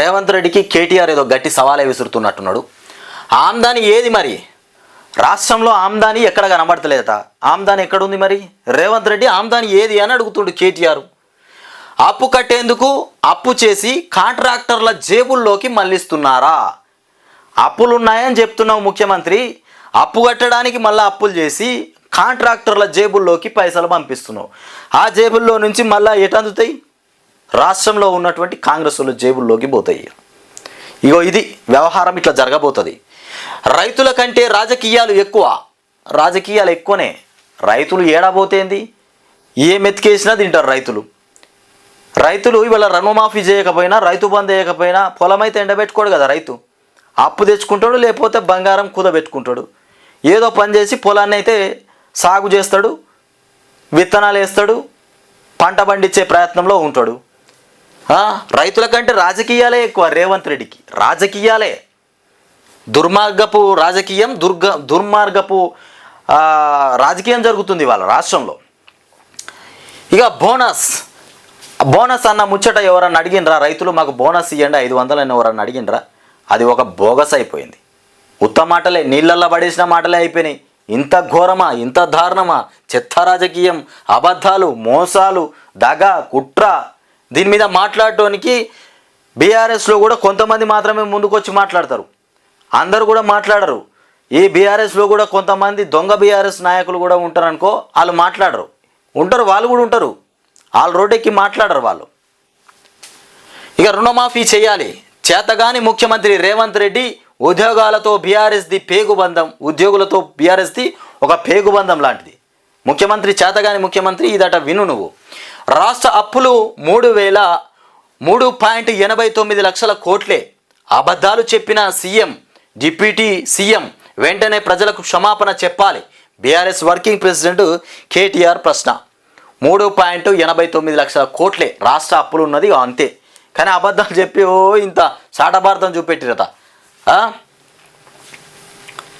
రేవంత్ రెడ్డికి కేటీఆర్ ఏదో గట్టి సవాలే విసురుతున్నట్టున్నాడు. ఆమ్దాని ఏది మరి? రాష్ట్రంలో ఆమ్దాని ఎక్కడ కనబడతలేదట? ఆమ్దాని ఎక్కడుంది మరి? రేవంత్ రెడ్డి ఆమ్దాని ఏది అని అడుగుతుండు కేటీఆర్. అప్పు కట్టేందుకు అప్పు చేసి కాంట్రాక్టర్ల జేబుల్లోకి మళ్ళిస్తున్నారా? అప్పులు ఉన్నాయని చెప్తున్నావు ముఖ్యమంత్రి. అప్పు కట్టడానికి మళ్ళీ అప్పులు చేసి కాంట్రాక్టర్ల జేబుల్లోకి పైసలు పంపిస్తున్నావు. ఆ జేబుల్లో నుంచి మళ్ళీ ఎటు అందుతాయి? రాష్ట్రంలో ఉన్నటువంటి కాంగ్రెస్ వాళ్ళు జేబుల్లోకి పోతాయి. ఇగో ఇది వ్యవహారం ఇట్లా జరగబోతుంది. రైతుల కంటే రాజకీయాలు ఎక్కువ. రాజకీయాలు ఎక్కువనే. రైతులు ఏడాబోతేంది? ఏ మెతికేసినా తింటారు రైతులు. రైతులు ఇవాళ రుణమాఫీ చేయకపోయినా రైతు బంద్ చేయకపోయినా పొలం అయితే ఎండబెట్టుకోడు కదా రైతు. అప్పు తెచ్చుకుంటాడు లేకపోతే బంగారం కుదబెట్టుకుంటాడు ఏదో పని చేసి పొలాన్ని అయితే సాగు చేస్తాడు విత్తనాలు వేస్తాడు పంట పండించే ప్రయత్నంలో ఉంటాడు. రైతుల కంటే రాజకీయాలే ఎక్కువ రేవంత్ రెడ్డికి. రాజకీయాలే. దుర్మార్గపు రాజకీయం దుర్గ దుర్మార్గపు రాజకీయం జరుగుతుంది వాళ్ళ రాష్ట్రంలో. ఇక బోనస్. బోనస్ అన్న ముచ్చట ఎవరన్నా అడిగినరా రైతులు మాకు బోనస్ ఇవ్వండి ఐదు వందలని ఎవరన్నా అడిగినరా అది ఒక బోగస్ అయిపోయింది. ఉత్త మాటలే నీళ్ళల్లో పడేసిన మాటలే అయిపోయినాయి. ఇంత ఘోరమా ఇంత దారుణమా? చెత్త రాజకీయం అబద్ధాలు మోసాలు దగ కుట్ర దీని మీద మాట్లాడటానికి బీఆర్ఎస్లో కూడా కొంతమంది మాత్రమే ముందుకొచ్చి మాట్లాడతారు. అందరు కూడా మాట్లాడరు. ఈ బీఆర్ఎస్లో కూడా కొంతమంది దొంగ బీఆర్ఎస్ నాయకులు కూడా ఉంటారనుకో వాళ్ళు మాట్లాడరు. ఉంటారు వాళ్ళు కూడా ఉంటారు. వాళ్ళు రోడ్డెక్కి మాట్లాడరు వాళ్ళు. ఇక రుణమాఫీ చేయాలి. చేతగాని ముఖ్యమంత్రి రేవంత్ రెడ్డి ఉద్యోగాలతో బీఆర్ఎస్ది పేగుబంధం ఉద్యోగులతో బీఆర్ఎస్ది ఒక పేగుబంధం లాంటిది. ముఖ్యమంత్రి చేతగాని ముఖ్యమంత్రి ఇదట విను నువ్వు. రాష్ట్ర అప్పులు మూడు వేల మూడు పాయింట్ ఎనభై తొమ్మిది లక్షల కోట్లే. అబద్ధాలు చెప్పిన సీఎం డిప్యూటీ సీఎం వెంటనే ప్రజలకు క్షమాపణ చెప్పాలి. బీఆర్ఎస్ వర్కింగ్ ప్రెసిడెంట్ కేటీఆర్ ప్రశ్న. మూడు పాయింట్ ఎనభై తొమ్మిది లక్షల కోట్లే రాష్ట్ర అప్పులు ఉన్నది అంతే. కానీ అబద్ధాలు చెప్పి ఓ ఇంత సాటభారతం చూపెట్టిరట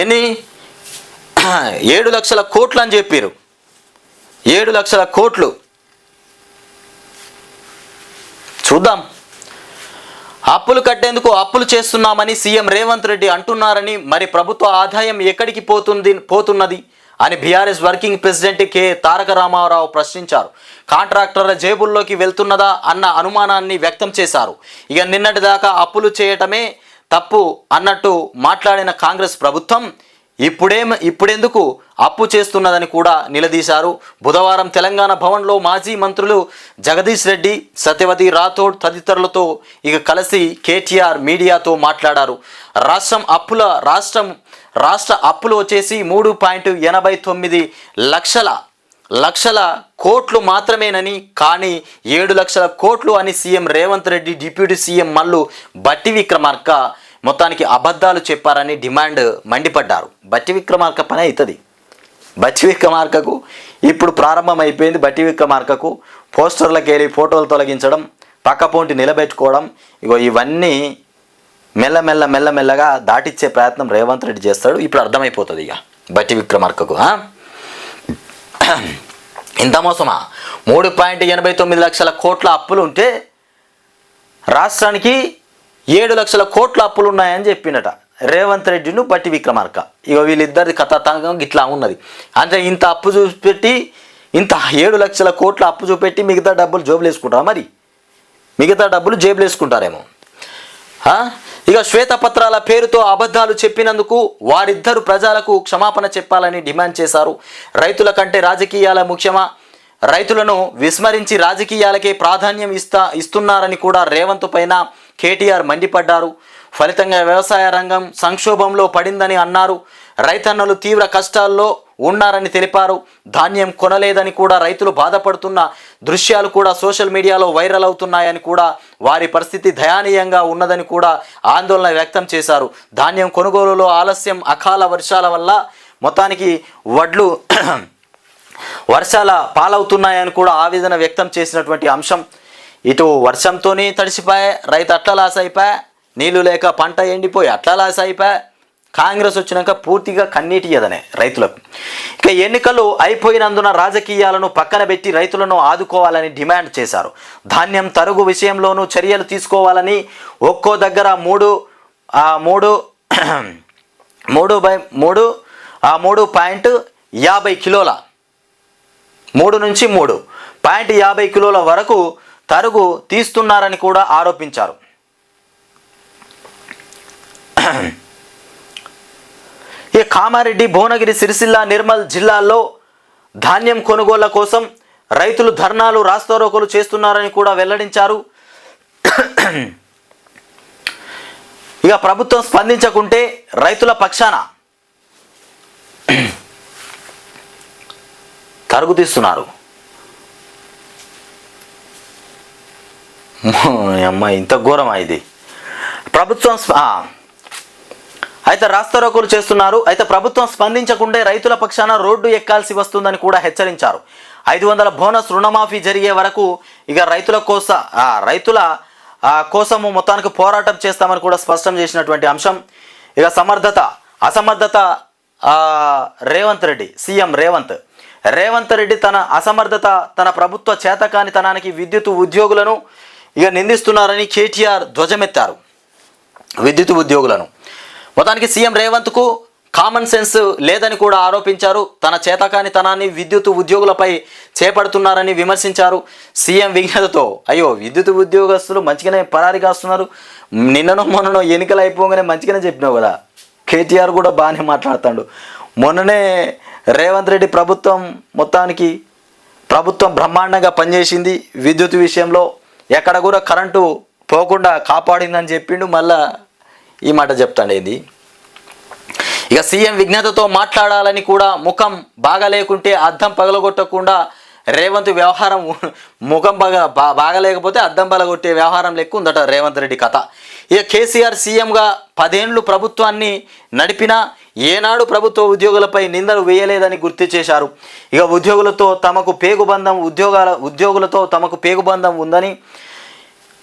ఎన్ని? ఏడు లక్షల కోట్లు అని చెప్పారు ఏడు లక్షల కోట్లు. చూద్దాం. అప్పులు కట్టేందుకు అప్పులు చేస్తున్నామని సీఎం రేవంత్ రెడ్డి అంటున్నారని మరి ప్రభుత్వ ఆదాయం ఎక్కడికి పోతుంది పోతున్నది అని BRS working president K Taraka Rama Rao ప్రశ్నించారు. కాంట్రాక్టర్ల జేబుల్లోకి వెళ్తున్నదా అన్న అనుమానాన్ని వ్యక్తం చేశారు. ఇక నిన్నటి దాకా అప్పులు చేయటమే తప్పు అన్నట్టు మాట్లాడిన కాంగ్రెస్ ప్రభుత్వం ఇప్పుడే ఇప్పుడెందుకు అప్పు చేస్తున్నదని కూడా నిలదీశారు. బుధవారం తెలంగాణ భవన్లో మాజీ మంత్రులు జగదీష్ రెడ్డి సత్యవతి రాథోడ్ తదితరులతో ఇక కలిసి కేటీఆర్ మీడియాతో మాట్లాడారు. రాష్ట్రం అప్పుల రాష్ట్రం రాష్ట్ర అప్పులు వచ్చేసి మూడు పాయింట్ ఎనభై తొమ్మిది లక్షల లక్షల కోట్లు మాత్రమేనని కానీ ఏడు లక్షల కోట్లు అని CM Revanth Reddy deputy CM Mallu Bhatti Vikramarka మొత్తానికి అబద్ధాలు చెప్పారని డిమాండ్ మండిపడ్డారు. బట్టి విక్రమార్క పని అవుతుంది బట్టి విక్రమార్కకు ఇప్పుడు ప్రారంభమైపోయింది బట్టి విక్రమార్కకు. పోస్టర్లకు వెళ్ళి ఫోటోలు తొలగించడం పక్కపోంటి నిలబెట్టుకోవడం ఇగో ఇవన్నీ మెల్లమెల్ల మెల్లమెల్లగా దాటిచ్చే ప్రయత్నం రేవంత్ రెడ్డి చేస్తాడు. ఇప్పుడు అర్థమైపోతుంది ఇక బట్టి విక్రమార్కకు ఇంత మోసమా? మూడు పాయింట్ ఎనభై తొమ్మిది లక్షల కోట్ల అప్పులు ఉంటే రాష్ట్రానికి ఏడు లక్షల కోట్ల అప్పులు ఉన్నాయని చెప్పినట రేవంత్ రెడ్డిను బట్టి విక్రమార్క. ఇక వీళ్ళిద్దరి కథాతంగం ఇట్లా ఉన్నది. అంటే ఇంత అప్పు చూపెట్టి ఇంత ఏడు లక్షల కోట్ల అప్పు చూపెట్టి మిగతా డబ్బులు జోబులు వేసుకుంటారా మరి? మిగతా డబ్బులు జేబులు వేసుకుంటారేమో ఇక శ్వేతపత్రాల పేరుతో అబద్ధాలు చెప్పినందుకు వారిద్దరు ప్రజలకు క్షమాపణ చెప్పాలని డిమాండ్ చేశారు. రైతుల కంటే రాజకీయాల ముఖ్యమా? రైతులను విస్మరించి రాజకీయాలకే ప్రాధాన్యం ఇస్తా ఇస్తున్నారని కూడా రేవంత్ పైన కేటీఆర్ మండిపడ్డారు. ఫలితంగా వ్యవసాయ రంగం సంక్షోభంలో పడిందని అన్నారు. రైతన్నలు తీవ్ర కష్టాల్లో ఉన్నారని తెలిపారు. ధాన్యం కొనలేదని కూడా రైతులు బాధపడుతున్న దృశ్యాలు కూడా సోషల్ మీడియాలో వైరల్ అవుతున్నాయని కూడా వారి పరిస్థితి దయానీయంగా ఉన్నదని కూడా ఆందోళన వ్యక్తం చేశారు. ధాన్యం కొనుగోలులో ఆలస్యం అకాల వర్షాల వల్ల మొత్తానికి వడ్లు వర్షాల పాలవుతున్నాయని కూడా ఆవేదన వ్యక్తం చేసినటువంటి అంశం ఇటు వర్షంతోనే తడిసిపోయా రైతు అట్లా లాస్ అయిపోయా నీళ్ళు లేక పంట ఎండిపోయి అట్లా లాస్ అయిపోయా కాంగ్రెస్ వచ్చినాక పూర్తిగా కన్నీటి ఎదనే రైతులకు. ఇక ఎన్నికలు అయిపోయినందున రాజకీయాలను పక్కన పెట్టి రైతులను ఆదుకోవాలని డిమాండ్ చేశారు. ధాన్యం తరుగు విషయంలోనూ చర్యలు తీసుకోవాలని ఒక్కో దగ్గర మూడు ఆ మూడు మూడు బై మూడు ఆ మూడు పాయింట్ యాభై కిలోల మూడు నుంచి మూడు పాయింట్ యాభై కిలోల వరకు తరుగు తీస్తున్నారని కూడా ఆరోపించారు. ఈ కామారెడ్డి భువనగిరి సిరిసిల్ల నిర్మల్ జిల్లాల్లో ధాన్యం కొనుగోళ్ళ కోసం రైతులు ధర్నాలు రాస్తారోకోలు చేస్తున్నారని కూడా వెల్లడించారు. ఇక ప్రభుత్వం స్పందించకుంటే రైతుల పక్షాన తరుగు అమ్మ ఇంత ఘోరమా ఇది? ప్రభుత్వం అయితే రాస్తారోకోలు చేస్తున్నారు. అయితే ప్రభుత్వం స్పందించకుంటే రైతుల పక్షాన రోడ్డు ఎక్కాల్సి వస్తుందని కూడా హెచ్చరించారు. ఐదు వందల బోనస్ రుణమాఫీ జరిగే వరకు ఇక రైతుల కోస రైతుల కోసము మొత్తానికి పోరాటం చేస్తామని కూడా స్పష్టం చేసినటువంటి అంశం. ఇక సమర్థత అసమర్థత రేవంత్ రెడ్డి సీఎం రేవంత్. రేవంత్ రెడ్డి తన అసమర్థత తన ప్రభుత్వ చేతకానితనానికి విద్యుత్ ఉద్యోగులను ఇక నిందిస్తున్నారని కేటీఆర్ ధ్వజమెత్తారు విద్యుత్ ఉద్యోగులను. మొత్తానికి సీఎం రేవంత్కు కామన్ సెన్స్ లేదని కూడా ఆరోపించారు. తన చేతకాని తనాన్ని విద్యుత్ ఉద్యోగులపై చేపడుతున్నారని విమర్శించారు. సీఎం విజ్ఞతతో అయ్యో విద్యుత్ ఉద్యోగస్తులు మంచిగానే పరారి కాస్తున్నారు. నిన్ననో మొన్ననో ఎన్నికలు అయిపోగానే మంచిగానే చెప్పినావు కదా. కేటీఆర్ కూడా బాగానే మాట్లాడుతాడు. మొన్ననే రేవంత్ రెడ్డి ప్రభుత్వం మొత్తానికి ప్రభుత్వం బ్రహ్మాండంగా పనిచేసింది. విద్యుత్ విషయంలో ఎక్కడ కూడా కరెంటు పోకుండా కాపాడిందని చెప్పిండు మళ్ళా ఈ మాట చెప్తాడు ఇది ఇక సీఎం విజ్ఞతతో మాట్లాడాలని కూడా ముఖం బాగా లేకుంటే అద్దం పగలగొట్టకుండా రేవంత్ వ్యవహారం ముఖం బాగా బా- బాగలేకపోతే అద్దం పగలగొట్టే వ్యవహారం లెక్క ఉందట రేవంత్ రెడ్డి కథ. ఇక కేసీఆర్ సీఎంగా పదేండ్లు ప్రభుత్వాన్ని నడిపినా ఏనాడు ప్రభుత్వ ఉద్యోగులపై నిందలు వేయలేదని గుర్తు చేశారు. ఇక ఉద్యోగులతో తమకు పేగుబంధం ఉద్యోగాల ఉద్యోగులతో తమకు పేగుబంధం ఉందని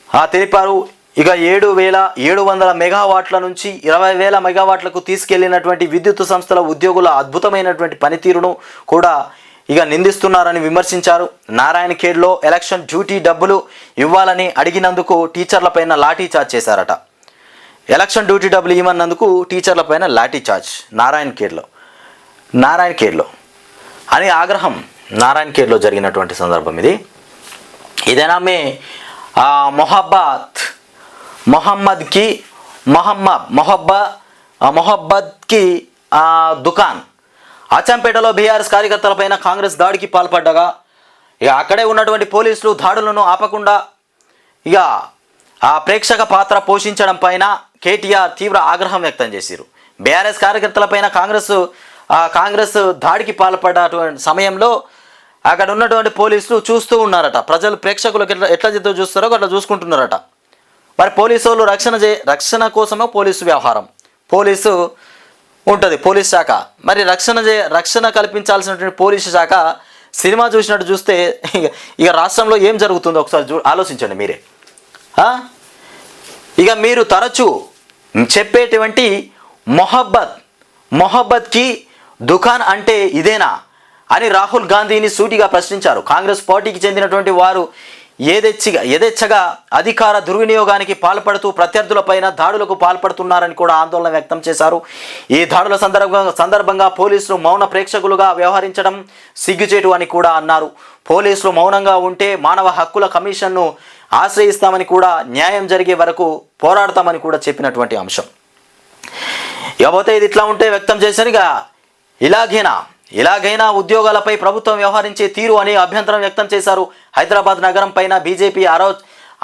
ఆ తెలిపారు. ఇక ఏడు వేల ఏడు వందల మెగావాట్ల నుంచి ఇరవై వేల మెగావాట్లకు తీసుకెళ్ళినటువంటి విద్యుత్ సంస్థల ఉద్యోగుల అద్భుతమైనటువంటి పనితీరును కూడా ఇక నిందిస్తున్నారని విమర్శించారు. నారాయణ ఖేడ్లో ఎలక్షన్ డ్యూటీ డబ్బులు ఇవ్వాలని అడిగినందుకు టీచర్లపైన లాఠీ చార్జ్ చేశారట. ఎలక్షన్ డ్యూటీ డబ్బులు ఇవ్వనందుకు టీచర్లపైన లాఠీ చార్జ్. నారాయణ కేర్లో. నారాయణ కేర్లో. అని ఆగ్రహం నారాయణ కేర్లో జరిగినటువంటి సందర్భం ఇది. ఇదేనా మే మొహబ్బాత్ మొహమ్మద్కి మొహమ్మద్ మొహబ్బా మొహబ్బద్కి దుకాన్. అచ్చంపేటలో బీఆర్ఎస్ కార్యకర్తలపైన కాంగ్రెస్ దాడికి పాల్పడ్డగా ఇక అక్కడే ఉన్నటువంటి పోలీసులు దాడులను ఆపకుండా ఇక ఆ ప్రేక్షక పాత్ర పోషించడం పైన కేటీఆర్ తీవ్ర ఆగ్రహం వ్యక్తం చేశారు బీఆర్ఎస్ కార్యకర్తలపైన కాంగ్రెస్ కాంగ్రెస్ దాడికి పాల్పడ్డటువంటి సమయంలో అక్కడ ఉన్నటువంటి పోలీసులు చూస్తూ ఉన్నారట. ప్రజలు ప్రేక్షకులకు ఎట్లా ఎట్లా చేతో చూస్తారో అట్లా చూసుకుంటున్నారట. మరి పోలీసు వాళ్ళు రక్షణ చే రక్షణ కోసమే పోలీసు వ్యవహారం? పోలీసు ఉంటుంది పోలీస్ శాఖ. మరి రక్షణ చే రక్షణ కల్పించాల్సినటువంటి పోలీసు శాఖ సినిమా చూసినట్టు చూస్తే ఇక- రాష్ట్రంలో ఏం జరుగుతుందో ఒకసారి చూ ఆలోచించండి మీరే. ఆ? ఇక మీరు తరచూ చెప్పేటువంటి మొహబ్బత్ మొహబ్బత్కి దుకాన్ అంటే ఇదేనా? అని రాహుల్ గాంధీని సూటిగా ప్రశ్నించారు. కాంగ్రెస్ పార్టీకి చెందినటువంటి వారు ఏదెచ్చిగా యథేచ్ఛగా అధికార దుర్వినియోగానికి పాల్పడుతూ ప్రత్యర్థులపైన దాడులకు పాల్పడుతున్నారని కూడా ఆందోళన వ్యక్తం చేశారు. ఈ దాడుల సందర్భంగా సందర్భంగా పోలీసులు మౌన ప్రేక్షకులుగా వ్యవహరించడం సిగ్గుచేటు అని కూడా అన్నారు. పోలీసులు మౌనంగా ఉంటే మానవ హక్కుల కమిషన్ను ఆశ్రయిస్తామని కూడా న్యాయం జరిగే వరకు పోరాడతామని కూడా చెప్పినటువంటి అంశం. ఇకపోతే ఇది ఇట్లా ఉంటే వ్యక్తం చేశారు ఇక ఇలాగైనా ఇలాగైనా ఉద్యోగాలపై ప్రభుత్వం వ్యవహరించే తీరు అని అభ్యంతరం వ్యక్తం చేశారు. హైదరాబాద్ నగరం పైన బీజేపీ ఆరో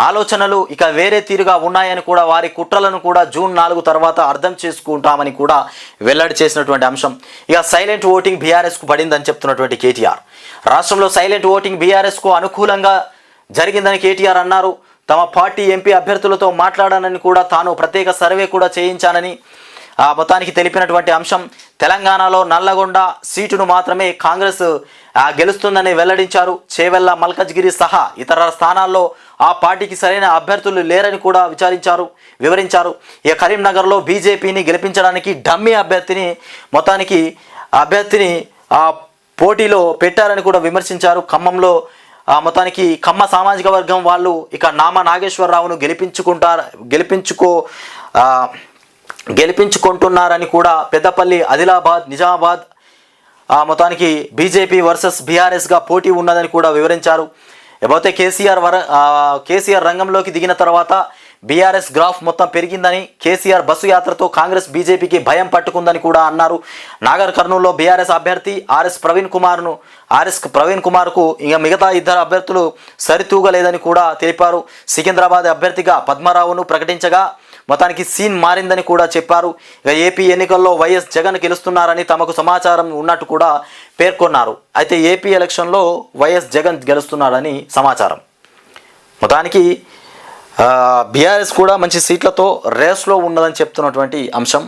ఆలోచనలు ఇక వేరే తీరుగా ఉన్నాయని కూడా వారి కుట్రలను కూడా జూన్ నాలుగు తర్వాత అర్థం చేసుకుంటామని కూడా వెల్లడి చేసినటువంటి అంశం. ఇక సైలెంట్ ఓటింగ్ బీఆర్ఎస్కు పడిందని చెప్తున్నటువంటి కేటీఆర్. రాష్ట్రంలో సైలెంట్ ఓటింగ్ బీఆర్ఎస్కు అనుకూలంగా జరిగిందని కేటీఆర్ అన్నారు. తమ పార్టీ ఎంపీ అభ్యర్థులతో మాట్లాడానని కూడా తాను ప్రత్యేక సర్వే కూడా చేయించానని ఆ మొత్తానికి తెలిపినటువంటి అంశం. తెలంగాణలో నల్లగొండ సీటును మాత్రమే కాంగ్రెస్ గెలుస్తుందని వెల్లడించారు. చేవెళ్ళ మల్కజ్గిరి సహా ఇతర స్థానాల్లో ఆ పార్టీకి సరైన అభ్యర్థులు లేరని కూడా విచారించారు వివరించారు. ఇక కరీంనగర్లో బీజేపీని గెలిపించడానికి డమ్మీ అభ్యర్థిని మొత్తానికి అభ్యర్థిని ఆ పోటీలో పెట్టారని కూడా విమర్శించారు. ఖమ్మంలో మొత్తానికి కమ్మ సామాజిక వర్గం వాళ్ళు ఇక నామ నాగేశ్వరరావును గెలిపించుకుంటారు గెలిపించుకో గెలిపించుకుంటున్నారని కూడా పెద్దపల్లి ఆదిలాబాద్ నిజామాబాద్ ఆ మొత్తానికి బీజేపీ వర్సెస్ బీఆర్ఎస్గా పోటీ ఉన్నదని కూడా వివరించారు. లేకపోతే కేసీఆర్ వర కేసీఆర్ రంగంలోకి దిగిన తర్వాత బీఆర్ఎస్ గ్రాఫ్ మొత్తం పెరిగిందని కేసీఆర్ బస్సు యాత్రతో కాంగ్రెస్ బీజేపీకి భయం పట్టుకుందని కూడా అన్నారు. నాగర్ కర్నూలులో బీఆర్ఎస్ అభ్యర్థి ఆర్ఎస్ ప్రవీణ్ కుమార్ను ఆర్ఎస్ ప్రవీణ్ కుమార్కు ఇక మిగతా ఇద్దరు అభ్యర్థులు సరితూగలేదని కూడా తెలిపారు. సికింద్రాబాద్ అభ్యర్థిగా పద్మారావును ప్రకటించగా మొత్తానికి సీన్ మారిందని కూడా చెప్పారు. ఇక ఏపీ ఎన్నికల్లో వైఎస్ జగన్ గెలుస్తున్నారని తమకు సమాచారం ఉన్నట్టు కూడా పేర్కొన్నారు. అయితే ఏపీ ఎలక్షన్లో వైఎస్ జగన్ గెలుస్తున్నారని సమాచారం. మొత్తానికి బీఆర్ఎస్ కూడా మంచి సీట్లతో రేస్లో ఉన్నదని చెప్తున్నటువంటి అంశం.